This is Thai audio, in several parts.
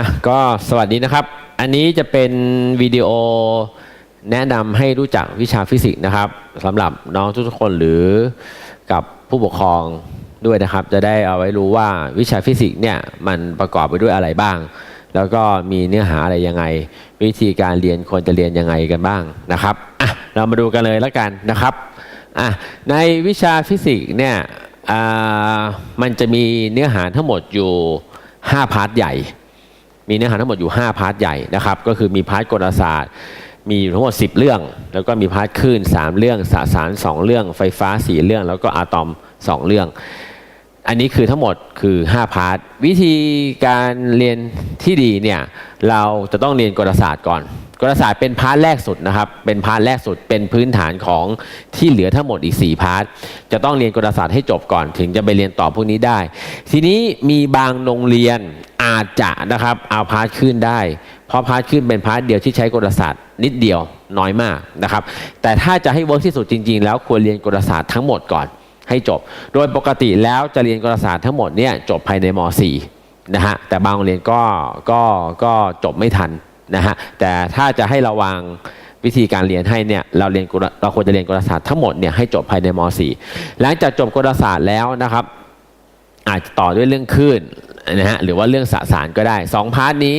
อะก็สวัสดีนะครับ อันนี้จะเป็นวิดีโอแนะนำให้รู้จักวิชาฟิสิกส์นะครับสำหรับน้องทุกคนหรือกับผู้ปกครองด้วยนะครับ จะได้เอาไว้รู้ว่าวิชาฟิสิกส์เนี่ยมันประกอบไปด้วยอะไรบ้าง แล้วก็มีเนื้อหาอะไรยังไง วิธีการเรียนควรจะเรียนยังไงกันบ้างนะครับอะเรามาดูกันเลยแล้วกันนะครับอะในวิชาฟิสิกส์เนี่ยอ่ามันจะมีเนื้อหาทั้งหมดอยู่ 5 พาร์ทใหญ่ มีเนื้อหาทั้งหมดอยู่ 5 พาร์ทใหญ่นะครับ ก็คือมีพาร์ทกลศาสตร์ มีทั้งหมด 10 เรื่อง แล้วก็มีพาร์ทคลื่น 3 เรื่องสสาร 2 เรื่อง ไฟฟ้า 4 เรื่อง แล้วก็อะตอม 2 เรื่อง อันนี้คือทั้งหมดคือ 5 พาร์ท วิธีการเรียนที่ดีเนี่ย เราจะต้องเรียนกลศาสตร์ก่อน กลศาสตร์เป็นพาร์ทแรกสุดนะครับ เป็นพาร์ทแรกสุด เป็นพื้นฐานของที่เหลือทั้งหมดอีก 4 พาร์ท จะต้องเรียนกลศาสตร์ให้จบก่อนถึงจะไปเรียนต่อพวกนี้ได้ ทีนี้มีบางโรงเรียนอาจจะนะครับเอาพาร์ทขึ้นได้ เพราะพาร์ทขึ้นเป็นพาร์ทเดียวที่ใช้กลศาสตร์นิดเดียวน้อยมากนะครับ แต่ถ้าจะให้เวิร์กที่สุดจริง ๆ แล้วควรเรียนกลศาสตร์ทั้งหมดก่อนให้จบ โดยปกติแล้วจะเรียนกลศาสตร์ทั้งหมดเนี่ยจบภายในม .4 นะฮะแต่บางโรงเรียนก็ก็ก็จบไม่ทัน นะฮะแต่ถ้าจะให้ระวังวิธีการเรียนให้เนี่ยเราเรียนเราควรจะเรียนกลศาสตร์ทั้งหมดเนี่ยให้จบภายในม .4 หลังจากจบกลศาสตร์แล้วนะครับ อาจจะต่อด้วยเรื่องคลื่นนะฮะหรือว่าเรื่องสสารก็ได้สองพาร์ทนี้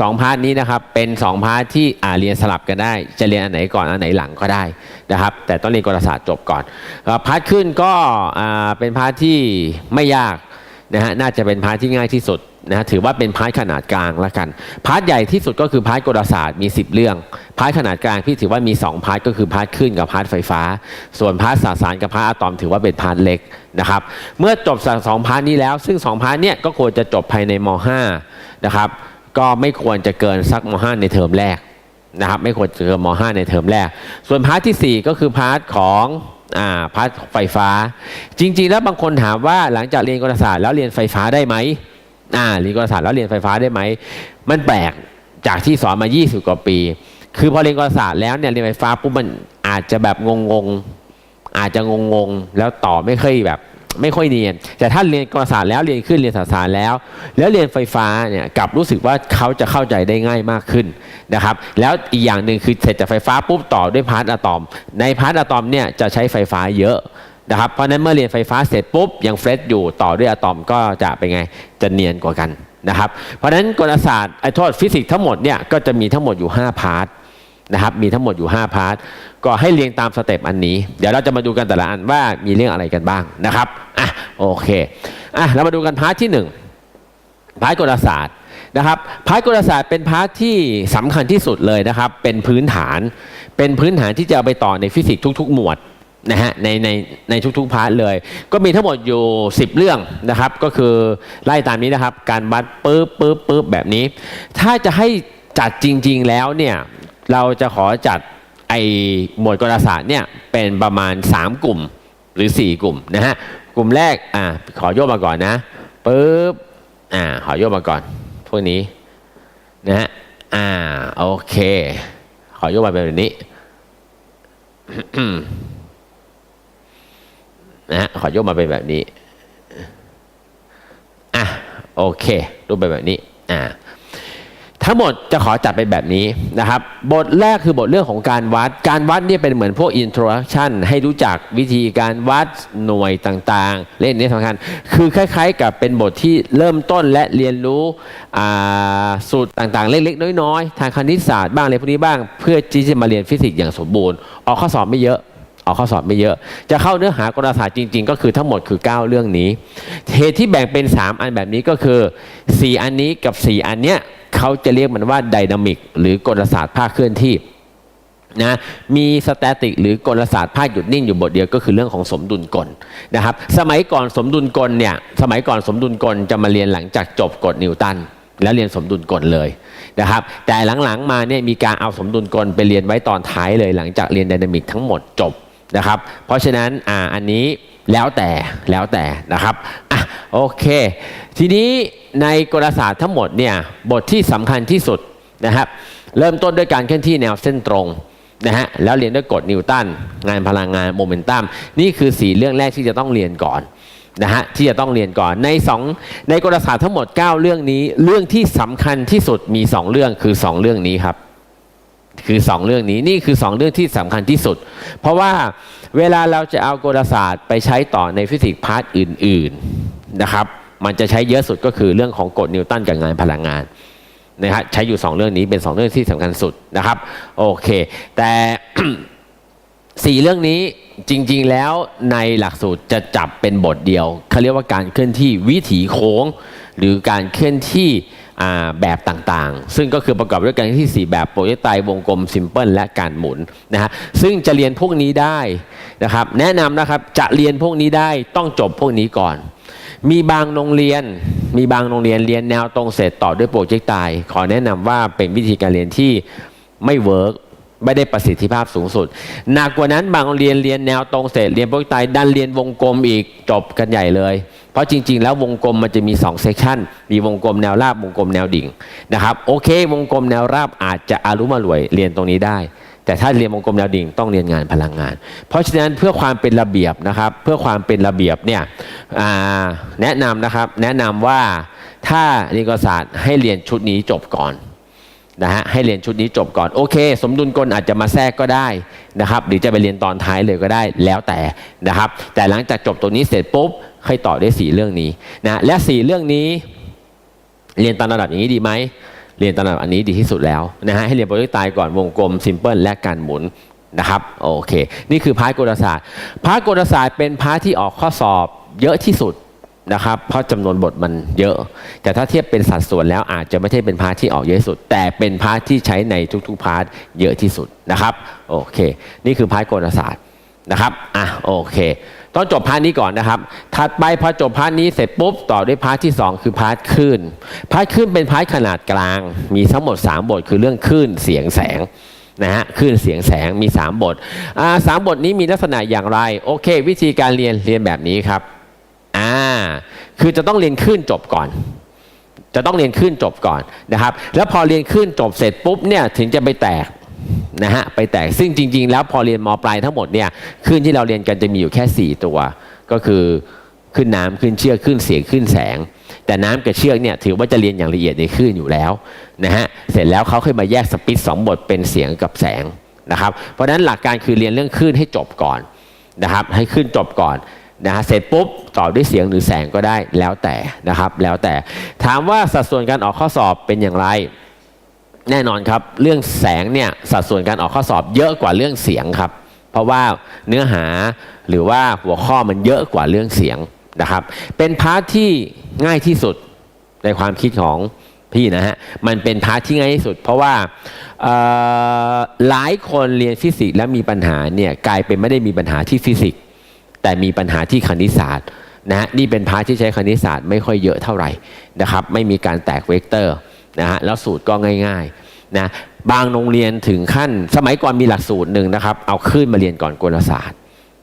สองพาร์ทนี้นะครับเป็นสองพาร์ทที่อ่าเรียนสลับกันได้ จะเรียนอันไหนก่อนอันไหนหลังก็ได้นะครับ แต่ต้องเรียนกลศาสตร์จบก่อนพาร์ทขึ้นก็อ่าเป็นพาร์ทที่ไม่ยากนะฮะน่าจะเป็นพาร์ทที่ง่ายที่สุด นะถือว่าเป็นพาร์ทขนาดกลางละกันพาร์ทใหญ่ที่สุดก็คือพาร์ทกลศาสตร์มี 10 เรื่องพาร์ทขนาดกลางพี่ถือว่ามี 2 พาร์ทก็คือพาร์ทขึ้นกับพาร์ทไฟฟ้า ส่วนพาร์ทสสารกับพาร์ทอะตอมถือว่าเป็นพาร์ทเล็กนะครับเมื่อจบสองพาร์ทนี้แล้ว ซึ่ง 2 พาร์ทเนี่ยก็ควรจะจบภายในม .5 นะครับก็ไม่ควรจะเกินสักม .5 ในเทอมแรกนะครับไม่ควรจะเกินม .5 ในเทอมแรก ส่วนพาร์ททีสี่ 4 ก็คือพาร์ทของอ่าพาร์ทไฟฟ้า จริง ๆ แล้วบางคนถามว่าหลังจากเรียนกลศาสตร์แล้วเรียนไฟฟ้าได้ไหม อ่าเรียนกลศาสตร์แล้วเรียนไฟฟ้าได้ไหมมันแปลกจากที่สอนมา 20 กว่าปี คือพอเรียนกลศาสตร์แล้วเนี่ยเรียนไฟฟ้าปุ๊บมันอาจจะแบบงงๆอาจจะงงๆแล้วต่อไม่ค่อยแบบไม่ค่อยเนียน แต่ถ้าเรียนกลศาสตร์แล้วเรียนขึ้นเรียนสสารแล้ว แล้วเรียนไฟฟ้าเนี่ยกลับรู้สึกว่าเขาจะเข้าใจได้ง่ายมากขึ้นนะครับ แล้วอีกอย่างหนึ่งคือเสร็จจากไฟฟ้าปุ๊บต่อด้วยพาร์ทอะตอม ในพาร์ทอะตอมเนี่ยจะใช้ไฟฟ้าเยอะ นะครับเพราะนั้นเมื่อเรียนไฟฟ้าเสร็จปุ๊บยังเฟรชอยู่ต่อด้วยอะตอมก็จะเป็นไงจะเนียนกว่ากันนะครับ เพราะฉะนั้นกลศาสตร์ไอ้โทษฟิสิกส์ทั้งหมดเนี่ยก็จะมีทั้งหมดอยู่ 5 พาร์ทนะครับมีทั้งหมดอยู่ 5 พาร์ทก็ให้เรียงตามสเต็ปอันนี้ เดี๋ยวเราจะมาดูกันแต่ละอันว่ามีเรื่องอะไรกันบ้างนะครับอะโอเคอะเรามาดูกันพาร์ทที่ 1 พาร์ทกลศาสตร์นะครับพาร์ทกลศาสตร์เป็นพาร์ทที่สำคัญที่สุดเลยนะครับ เป็นพื้นฐาน เป็นพื้นฐานที่จะเอาไปต่อในฟิสิกส์ทุก ๆ หมวด นะฮะในในในทุกๆพาร์ทเลย ก็มีทั้งหมดอยู่ 10 เรื่องนะครับ ก็คือไล่ตามนี้นะครับ การวัดปึ๊บปึ๊บปึ๊บแบบนี้ ถ้าจะให้จัดจริง ๆแล้วเนี่ยเราจะขอจัดไอหมวดกลศาสตร์เนี่ยเป็นประมาณ 3 กลุ่มหรือ 4 กลุ่มนะฮะกลุ่มแรกอ่าขอโยกมาก่อนนะปึ๊บอ่าขอโยกมาก่อนพวกนี้นะฮะอ่าโอเค ขอโยกมาเป็นแบบนี้ นะฮะขอโยกมาเป็นแบบนี้อะโอเค รูปแบบแบบนี้อ่าทั้งหมดจะขอจัดไปแบบนี้นะครับ บทแรกคือบทเรื่องของการวัด การวัดเนี่ยเป็นเหมือนพวก introduction ให้รู้จักวิธีการวัดหน่วยต่างๆ เล่นนี้สำคัญ คือคล้ายๆ กับเป็นบทที่เริ่มต้นและเรียนรู้สูตรต่างๆ เล็กๆ น้อยๆ ทางคณิตศาสตร์บ้างอะไรพวกนี้บ้าง เพื่อที่จะมาเรียนฟิสิกส์อย่างสมบูรณ์ ออกข้อสอบไม่เยอะ ออกข้อสอบไม่เยอะ จะเข้าเนื้อหากลศาสตร์จริง ๆ ก็คือทั้งหมดคือ 9 เรื่องนี้เหตุที่แบ่งเป็น 3 อันแบบนี้ก็คือ 4 อันนี้กับ 4 อันเนี้ยเขาจะเรียกมันว่าไดนามิกหรือกลศาสตร์ภาคเคลื่อนที่นะมีสแตติกหรือกลศาสตร์ภาคหยุดนิ่งอยู่บทเดียวก็คือเรื่องของสมดุลกลนะครับ สมัยก่อนสมดุลกลเนี่ยสมัยก่อนสมดุลกลจะมาเรียนหลังจากจบกฎนิวตันแล้วเรียนสมดุลกลเลยนะครับ แต่หลังๆมาเนี่ยมีการเอาสมดุลกลไปเรียนไว้ตอนท้ายเลยหลังจากเรียนไดนามิกทั้งหมดจบ นะครับ เพราะฉะนั้นอ่าอันนี้แล้วแต่แล้วแต่นะครับอะโอเค ทีนี้ในกลศาสตร์ทั้งหมดเนี่ยบทที่สำคัญที่สุดนะครับเริ่มต้นด้วยการเคลื่อนที่แนวเส้นตรงนะฮะแล้วเรียนด้วยกฎนิวตันงานพลังงานโมเมนตัมนี่คือสี่เรื่องแรกที่จะต้องเรียนก่อนนะฮะที่จะต้องเรียนก่อนในสองในกลศาสตร์ทั้งหมด 9 เรื่องนี้ เรื่องที่สำคัญที่สุดมี 2 เรื่องคือ 2 เรื่องนี้ครับ คือ 2 เรื่องนี้นี่คือ 2 เรื่องที่สำคัญที่สุด เพราะว่าเวลาเราจะเอากลศาสตร์ไปใช้ต่อในฟิสิกส์พาร์ทอื่น ๆนะครับมันจะใช้เยอะสุดก็คือเรื่องของกฎนิวตันกับงานพลังงานนะฮะใช้อยู่ 2 เรื่องนี้เป็น 2 เรื่องที่สำคัญสุดนะครับโอเค แต่สี่เรื่องนี้จริง ๆ แล้วในหลักสูตรจะจับเป็นบทเดียวเขาเรียกว่าการเคลื่อนที่วิถีโค้ง หรือการเคลื่อนที่ แบบต่างๆ ซึ่งก็คือประกอบด้วยกันที่ 4 แบบโปรเจกต์ไตวงกลมซิมเพิลและการหมุนนะฮะซึ่งจะเรียนพวกนี้ได้นะครับแนะนำนะครับจะเรียนพวกนี้ได้ต้องจบพวกนี้ก่อน มีบางโรงเรียน มีบางโรงเรียนเรียนแนวตรงเสร็จต่อด้วยโปรเจกต์ไตขอแนะนำว่าเป็นวิธีการเรียนที่ไม่เวิร์ก ไม่ได้ประสิทธิภาพสูงสุด หนักกว่านั้นบางโรงเรียนเรียนแนวตรงเสร็จเรียนโปรเจกต์ไตดันเรียนวงกลมอีกจบกันใหญ่เลย เพราะจริง ๆ แล้ววงกลมมันจะมี2เซกชันมีวงกลมแนวราบวงกลมแนวดิ่งนะครับโอเค วงกลมแนวราบอาจจะอารุมารวยเรียนตรงนี้ได้ แต่ถ้าเรียนวงกลมแนวดิ่งต้องเรียนงานพลังงาน เพราะฉะนั้นเพื่อความเป็นระเบียบนะครับเพื่อความเป็นระเบียบเนี่ยแนะนำนะครับแนะนำว่าถ้าเรียนกษาสตร์ให้เรียนชุดนี้จบก่อน นะฮะให้เรียนชุดนี้จบก่อนโอเค สมดุลกลอาจจะมาแทรกก็ได้นะครับหรือจะไปเรียนตอนท้ายเลยก็ได้แล้วแต่นะครับ แต่หลังจากจบตัวนี้เสร็จปุ๊บค่อยต่อได้สี่เรื่องนี้นะและสี่เรื่องนี้ เรียนตามระดับอย่างนี้ดีไหมเรียนตามระดับอันนี้ดีที่สุดแล้วนะฮะให้เรียนโปรเจกต์ตายก่อนวงกลมซิมเพิลและการหมุนนะครับโอเค นี่คือพาร์ทกลศาสตร์พาร์ทกลศาสตร์เป็นพาร์ทที่ออกข้อสอบเยอะที่สุด นะครับ เพราะจำนวนบทมันเยอะ แต่ถ้าเทียบเป็นสัดส่วนแล้วอาจจะไม่ใช่เป็นพาร์ทที่ออกเยอะที่สุด แต่เป็นพาร์ทที่ใช้ในทุกๆพาร์ทเยอะที่สุดนะครับโอเค นี่คือพาร์ทโกลศาสตร์นะครับอะโอเคต้องจบพาร์ทนี้ก่อนนะครับ ถัดไปพอจบพาร์ทนี้เสร็จปุ๊บต่อด้วยพาร์ทที่ 2 คือพาร์ทคลื่น พาร์ทคลื่นเป็นพาร์ทขนาดกลาง มีทั้งหมด 3 บทคือเรื่องคลื่นเสียงแสงนะฮะคลื่นเสียงแสงมี 3 บทอ่าสามบทนี้มีลักษณะอย่างไร โอเค วิธีการเรียนเรียนแบบนี้ครับ อ่าคือจะต้องเรียนคลื่นจบก่อน จะต้องเรียนขึ้นจบก่อนนะครับ แล้วพอเรียนขึ้นจบเสร็จปุ๊บเนี่ยถึงจะไปแตกนะฮะไปแตกซึ่งจริง ๆ แล้วพอเรียนมปลายทั้งหมดเนี่ยขึ้นที่เราเรียนกันจะมีอยู่แค่ 4 ตัว ก็คือขึ้นน้ำขึ้นเชือกขึ้นเสียงขึ้นแสง แต่น้ำกับเชือกเนี่ยถือว่าจะเรียนอย่างละเอียดในคลื่นอยู่แล้วนะฮะเสร็จแล้วเขาเคยมาแยกสปิตสองบทเป็นเสียงกับแสงนะครับเพราะฉะนั้นหลักการคือเรียนเรื่องคลื่นให้จบก่อนนะครับให้ขึ้นจบก่อน นะฮะเสร็จปุ๊บต่อด้วยเสียงหรือแสงก็ได้แล้วแต่นะครับ แล้วแต่ถามว่าสัดส่วนการออกข้อสอบเป็นอย่างไร แน่นอนครับ เรื่องแสงเนี่ยสัดส่วนการออกข้อสอบเยอะกว่าเรื่องเสียงครับ เพราะว่าเนื้อหาหรือว่าหัวข้อมันเยอะกว่าเรื่องเสียงนะครับ เป็นพาร์ทที่ง่ายที่สุดในความคิดของพี่นะฮะมันเป็นพาร์ทที่ง่ายที่สุด เพราะว่าหลายคนเรียนฟิสิกส์แล้วมีปัญหาเนี่ยกลายเป็นไม่ได้มีปัญหาที่ฟิสิกส์ แต่มีปัญหาที่คณิตศาสตร์นะฮะนี่เป็นพาร์ทที่ใช้คณิตศาสตร์ไม่ค่อยเยอะเท่าไหร่นะครับ ไม่มีการแตกเวกเตอร์นะฮะแล้วสูตรก็ง่ายๆนะบางโรงเรียนถึงขั้น สมัยก่อนมีหลักสูตรหนึ่งนะครับ เอาขึ้นมาเรียนก่อนกลศาสตร์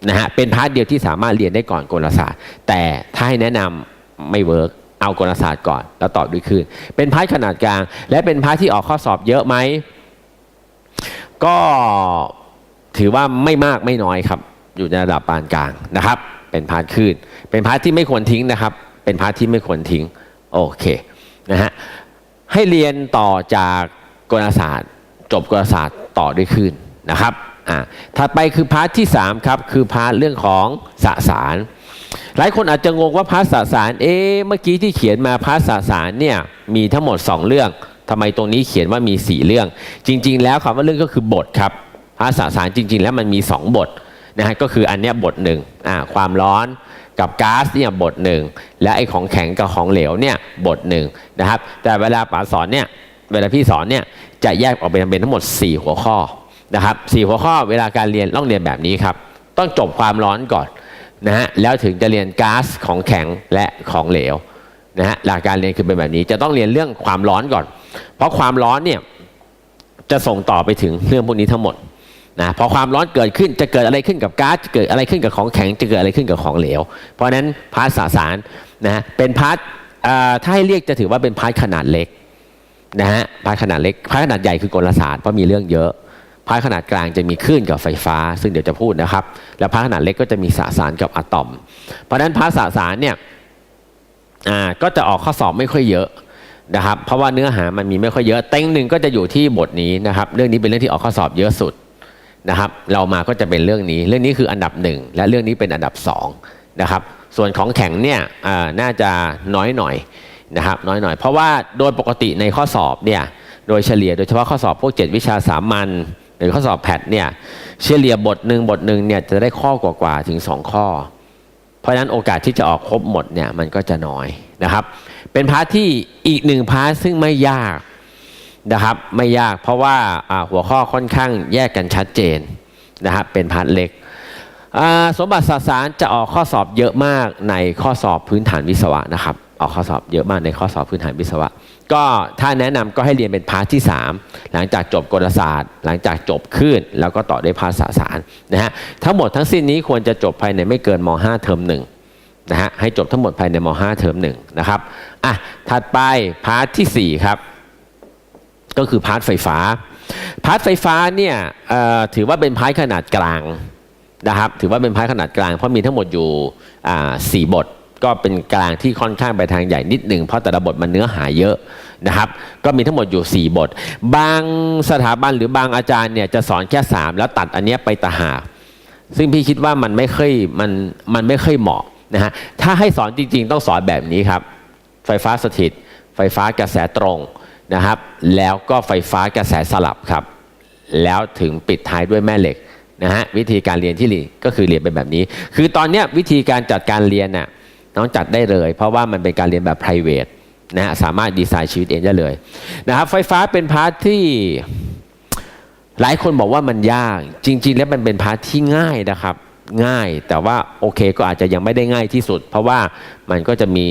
นะฮะเป็นพาร์ทเดียวที่สามารถเรียนได้ก่อนกลศาสตร์ แต่ถ้าให้แนะนำไม่เวิร์กเอากลศาสตร์ก่อนแล้วต่อด้วยขึ้น เป็นพาร์ทขนาดกลาง และเป็นพาร์ทที่ออกข้อสอบเยอะไหมก็ถือว่าไม่มากไม่น้อยครับ อยู่ในระดับปานกลางนะครับ เป็นพาร์ทขึ้นเป็นพาร์ทที่ไม่ควรทิ้งนะครับ เป็นพาร์ทที่ไม่ควรทิ้งโอเคนะฮะให้เรียนต่อจากกลศาสตร์ จบกลศาสตร์ต่อด้วยขึ้นนะครับอ่าถัดไปคือพาร์ทที่3ครับคือพาร์ทเรื่องของสสาร หลายคนอาจจะงงว่าพาร์ทสสารเอ๊เมื่อกี้ที่เขียนมาพาร์ทสสารเนี่ยมีทั้งหมด 2 เรื่องทำไมตรงนี้เขียนว่ามี 4 เรื่อง จริง ๆ แล้วคำว่าเรื่องก็คือบทครับพาร์ทสสารจริง ๆ แล้วมันมี 2 บท นะฮะก็คืออันเนี้ยบทหนึ่งอ่าความร้อนกับก๊าซเนี่ยบทหนึ่งและไอ้ของแข็งกับของเหลวเนี่ยบทหนึ่งนะครับ แต่เวลาป๋าสอนเนี่ยเวลาพี่สอนเนี่ยจะแยกออกเป็นเป็นทั้งหมด 4 หัวข้อนะครับสี่หัวข้อเวลาการเรียนต้องเรียนแบบนี้ครับ ต้องจบความร้อนก่อนนะฮะแล้วถึงจะเรียนก๊าซของแข็งและของเหลวนะฮะหลักการเรียนคือเป็นแบบนี้จะต้องเรียนเรื่องความร้อนก่อน เพราะความร้อนเนี่ยจะส่งต่อไปถึงเรื่องพวกนี้ทั้งหมด นะพอความร้อนเกิดขึ้นจะเกิดอะไรขึ้นกับก๊าซจะเกิดอะไรขึ้นกับของแข็งจะเกิดอะไรขึ้นกับของเหลว เพราะนั้นพาร์ทสสารนะฮะเป็นพาร์ทถ้าให้เรียกจะถือว่าเป็นพาร์ทขนาดเล็กนะฮะพาร์ทขนาดเล็กพาร์ทขนาดใหญ่คือกลศาสตร์เพราะมีเรื่องเยอะพาร์ทขนาดกลางจะมีคลื่นกับไฟฟ้า ซึ่งเดี๋ยวจะพูดนะครับ แล้วพาร์ทขนาดเล็กก็จะมีสสารกับอะตอม เพราะนั้นพาร์ทสสารเนี่ยอ่าก็จะออกข้อสอบไม่ค่อยเยอะนะครับเพราะว่าเนื้อหามันมีไม่ค่อยเยอะ เต็งหนึ่งก็จะอยู่ที่บทนี้นะครับ เรื่องนี้เป็นเรื่องที่ออกข้อสอบเยอะสุด นะครับ เรามาก็จะเป็นเรื่องนี้ เรื่องนี้คืออันดับหนึ่งและเรื่องนี้เป็นอันดับสองนะครับ ส่วนของแข็งเนี่ยน่าจะน้อยหน่อยนะครับ น้อยหน่อย เพราะว่าโดยปกติในข้อสอบเนี่ยโดยเฉลี่ยโดยเฉพาะข้อสอบพวก 7 วิชาสามัญหรือข้อสอบแพทเนี่ยเฉลี่ยบทหนึ่งบทหนึ่งเนี่ยจะได้ข้อกว่าๆถึง 2 ข้อ เพราะนั้นโอกาสที่จะออกครบหมดเนี่ยมันก็จะน้อยนะครับ เป็นพาร์ทที่อีกหนึ่งพาร์ทซึ่งไม่ยาก นะครับไม่ยากเพราะว่าหัวข้อค่อนข้างแยกกันชัดเจนนะครับเป็นพาร์ทเล็กสมบัติศาสารจะออกข้อสอบเยอะมากในข้อสอบพื้นฐานวิศวะนะครับออกข้อสอบเยอะมากในข้อสอบพื้นฐานวิศวะ ก็ถ้าแนะนำก็ให้เรียนเป็นพาร์ทที่ 3 หลังจากจบกลศาสตร์ หลังจากจบคลื่นแล้วก็ต่อด้วยภาษาสารนะฮะทั้งหมดทั้งสิ้นนี้ควรจะจบภายในไม่เกินม .5 เทอมหนึ่งนะฮะให้จบทั้งหมดภายในม .5 เทอมหนึ่งนะครับอะถัดไปพาร์ทที่ 4 ครับ ก็คือพาร์ทไฟฟ้า พาร์ทไฟฟ้าเนี่ยถือว่าเป็นพาร์ทขนาดกลางนะครับ ถือว่าเป็นพาร์ทขนาดกลาง เพราะมีทั้งหมดอยู่สี่บท ก็เป็นกลางที่ค่อนข้างไปทางใหญ่นิดหนึ่งเพราะแต่ละบทมันเนื้อหาเยอะนะครับ ก็มีทั้งหมดอยู่ 4 บท บางสถาบันหรือบางอาจารย์เนี่ยจะสอนแค่ 3 แล้วตัดอันเนี้ยไปตาหา ซึ่งพี่คิดว่ามันไม่ค่อยมันมันไม่ค่อยเหมาะนะฮะถ้าให้สอนจริง ๆ ต้องสอนแบบนี้ครับ ไฟฟ้าสถิต ไฟฟ้ากระแสตรง นะครับ แล้วก็ไฟฟ้ากระแสสลับครับ แล้วถึงปิดท้ายด้วยแม่เหล็กนะฮะวิธีการเรียนที่เรียนก็คือเรียนเป็นแบบนี้ คือตอนนี้วิธีการจัดการเรียนน่ะน้องจัดได้เลย เพราะว่ามันเป็นการเรียนแบบ p r i v a t นะฮะสามารถดีไซน์ชีวิตเองได้เลยนะครับไฟฟ้าเป็นพาร์ทที่หลายคนบอกว่ามันยากจริง ๆ แล้วมันเป็นพาร์ทที่ง่ายนะครับง่ายแต่ว่าโอเคก็อาจจะยังไม่ได้ง่ายที่สุด เพราะว่ามันก็จะมี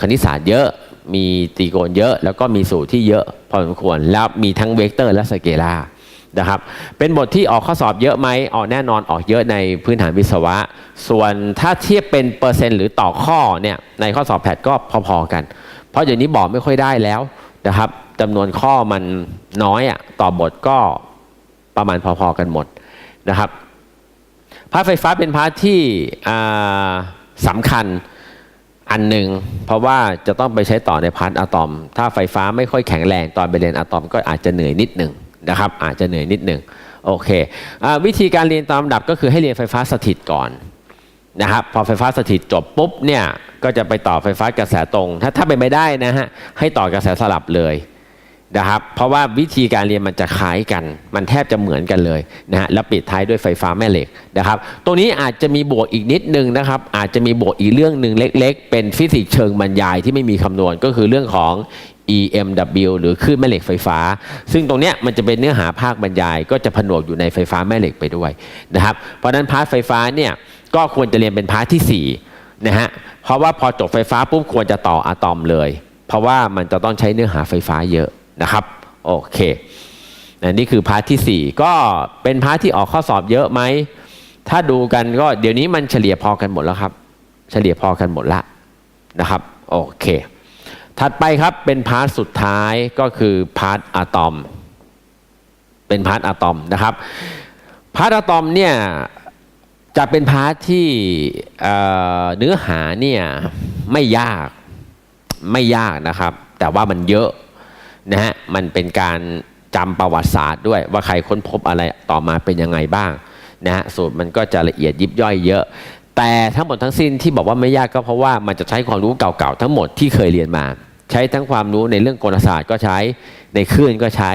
คณิตศาสตร์เยอะ มีตรีโกณเยอะ แล้วก็มีสูตรที่เยอะพอสมควรแล้วมีทั้งเวกเตอร์และสเกลาร์นะครับเป็นบทที่ออกข้อสอบเยอะไหมออกแน่นอนออกเยอะในพื้นฐานวิศวะ ส่วนถ้าเทียบเป็นเปอร์เซ็นต์หรือต่อข้อเนี่ยในข้อสอบแพทก็พอๆกัน เพราะเดี๋ยวนี้บอกไม่ค่อยได้แล้วนะครับจำนวนข้อมันน้อยอะต่อบทก็ประมาณพอๆกันหมดนะครับพาร์ทไฟฟ้าเป็นพาร์ทที่สำคัญ อันหนึ่งเพราะว่าจะต้องไปใช้ต่อในพาร์ทอะตอม ถ้าไฟฟ้าไม่ค่อยแข็งแรงตอนไปเรียนอะตอมก็อาจจะเหนื่อยนิดหนึ่งนะครับ อาจจะเหนื่อยนิดหนึ่งโอเคอวิธีการเรียนตามลำดับก็คือให้เรียนไฟฟ้าสถิตก่อนนะครับพอไฟฟ้าสถิตจบปุ๊บเนี่ยก็จะไปต่อไฟฟ้ากระแสตรง ถ้าถ้าเป็นไม่ได้นะฮะให้ต่อกระแสสลับเลย นะครับเพราะว่าวิธีการเรียนมันจะคล้ายกัน มันแทบจะเหมือนกันเลยนะฮะแล้วปิดท้ายด้วยไฟฟ้าแม่เหล็กนะครับตรงนี้อาจจะมีบวกอีกนิดนึงนะครับอาจจะมีบวกอีกเรื่องหนึ่งเล็ก ๆ เป็นฟิสิกส์เชิงบรรยายที่ไม่มีคำนวณก็คือเรื่องของ EMW หรือคลื่นแม่เหล็กไฟฟ้า ซึ่งตรงเนี้ยมันจะเป็นเนื้อหาภาคบรรยาย ก็จะผนวกอยู่ในไฟฟ้าแม่เหล็กไปด้วยนะครับเพราะฉะนั้นพาร์ทไฟฟ้าเนี่ยก็ควรจะเรียนเป็นพาร์ทที่สี่นะฮะเพราะว่าพอจบไฟฟ้าปุ๊บควรจะต่ออะตอมเลย เพราะว่ามันจะต้องใช้เนื้อหาไฟฟ้าเยอะ นะครับโอเคนี่คือพาร์ทที่ 4 ก็เป็นพาร์ทที่ออกข้อสอบเยอะไหม ถ้าดูกันก็เดี๋ยวนี้มันเฉลี่ยพอกันหมดแล้วครับ เฉลี่ยพอกันหมดละนะครับโอเค ถัดไปครับเป็นพาร์ทสุดท้ายก็คือพาร์ทอะตอม เป็นพาร์ทอะตอมนะครับพาร์ทอะตอมเนี่ยจะเป็นพาร์ทที่เเนื้อหาเนี่ยไม่ยากไม่ยากนะครับ แต่ว่ามันเยอะ นะฮะมันเป็นการจำประวัติศาสตร์ด้วยว่าใครค้นพบอะไรต่อมาเป็นยังไงบ้างนะฮะสูตรมันก็จะละเอียดยิบย่อยเยอะ แต่ทั้งหมดทั้งสิ้นที่บอกว่าไม่ยากก็เพราะว่ามันจะใช้ความรู้เก่าๆทั้งหมดที่เคยเรียนมา ใช้ทั้งความรู้ในเรื่องกลศาสตร์ก็ใช้ในคลื่นก็ใช้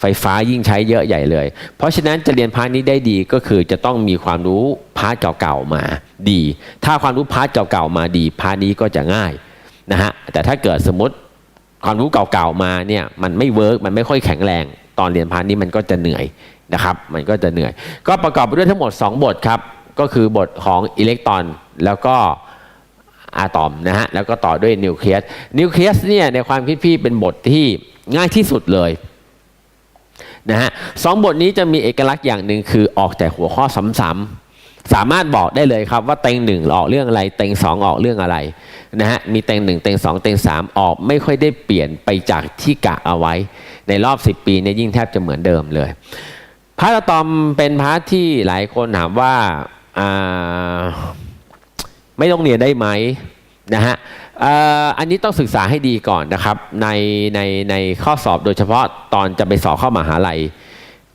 ไฟฟ้ายิ่งใช้เยอะใหญ่เลย เพราะฉะนั้นจะเรียนพาร์ทนี้ได้ดีก็คือจะต้องมีความรู้พาร์ทเก่าๆมาดี ถ้าความรู้พาร์ทเก่าๆมาดีพาร์ทนี้ก็จะง่ายนะฮะแต่ถ้าเกิดสมมติ ความรู้เก่าๆมาเนี่ยมันไม่เวิร์กมันไม่ค่อยแข็งแรง ตอนเรียนพานี้มันก็จะเหนื่อยนะครับมันก็จะเหนื่อย ก็ประกอบไปด้วยทั้งหมด 2 บทครับก็คือบทของอิเล็กตรอนแล้วก็อะตอมนะฮะแล้วก็ต่อด้วยนิวเคลียสนิวเคลียสเนี่ยในความคิดพี่เป็นบทที่ง่ายที่สุดเลยนะฮะสองบทนี้จะมีเอกลักษณ์อย่างหนึ่งคือออกแต่หัวข้อซ้ำๆสามารถบอกได้เลยครับว่าเต็งหนึ่งออกเรื่องอะไร เต็งสองออกเรื่องอะไร นะฮะมีเต็งหนึ่งเต็งสองเต็งสามออกไม่ค่อยได้เปลี่ยนไปจากที่กะเอาไว้ ในรอบ 10 ปีเนี่ยยิ่งแทบจะเหมือนเดิมเลย พร์ตอะตอมเป็นพร์ทที่หลายคนถามว่าาไม่ต้องเรียนได้ไหมนะฮะอันนี้ต้องศึกษาให้ดีก่อนนะครับในในในข้อสอบโดยเฉพาะตอนจะไปสอบเข้ามหาลัย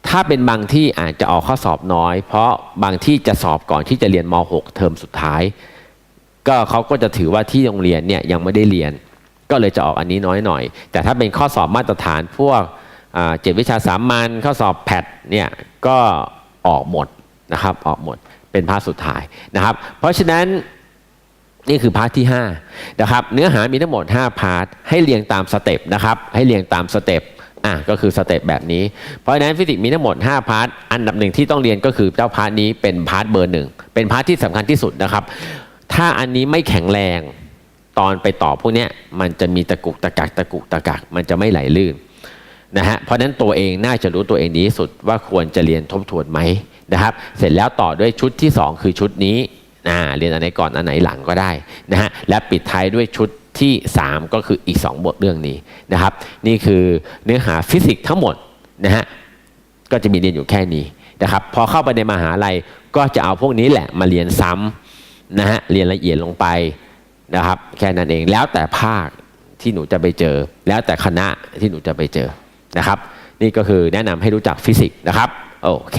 ถ้าเป็นบางที่อาจจะออกข้อสอบน้อย เพราะบางที่จะสอบก่อนที่จะเรียนม .6 เทอมสุดท้าย ก็เขาก็จะถือว่าที่โรงเรียนเนี่ยยังไม่ได้เรียน ก็เลยจะออกอันนี้น้อยหน่อย แต่ถ้าเป็นข้อสอบมาตรฐานพวกเจ็ดวิชาสามัญข้อสอบแพทเนี่ยก็ออกหมดนะครับออกหมดเป็นพาร์ทสุดท้ายนะครับ เพราะฉะนั้นนี่คือพาร์ทที่5นะครับเนื้อหามีทั้งหมด 5 พาร์ทให้เรียงตามสเต็ปนะครับให้เรียงตามสเต็ปอะก็คือสเต็ปแบบนี้ เพราะฉะนั้นฟิสิกส์มีทั้งหมด 5 พาร์ทอันดับหนึ่งที่ต้องเรียนก็คือเจ้าพาร์ทนี้เป็นพาร์ทเบอร์หนึ่งเป็นพาร์ทที่สำคัญที่สุดนะครับ ถ้าอันนี้ไม่แข็งแรงตอนไปต่อพวกนี้มันจะมีตะกุกตะกักตะกุกตะกักมันจะไม่ไหลลื่นนะฮะเพราะนั้นตัวเองน่าจะรู้ตัวเองดีที่สุดว่าควรจะเรียนทบทวนไหมนะครับ เสร็จแล้วต่อด้วยชุดที่ 2 คือชุดนี้อ่าเรียนอันไหนก่อนอันไหนหลังก็ได้นะฮะและปิดท้ายด้วยชุดที่ 3 ก็คืออีก 2 บทเรื่องนี้นะครับ นี่คือเนื้อหาฟิสิกส์ทั้งหมดนะฮะก็จะมีเรียนอยู่แค่นี้นะครับพอเข้าไปในมหาลัยก็จะเอาพวกนี้แหละมาเรียนซ้ำ นะฮะเรียนละเอียดลงไปนะครับ แค่นั้นเองแล้วแต่ภาคที่หนูจะไปเจอ แล้วแต่คณะที่หนูจะไปเจอนะครับ นี่ก็คือแนะนำให้รู้จักฟิสิกส์นะครับ โอเค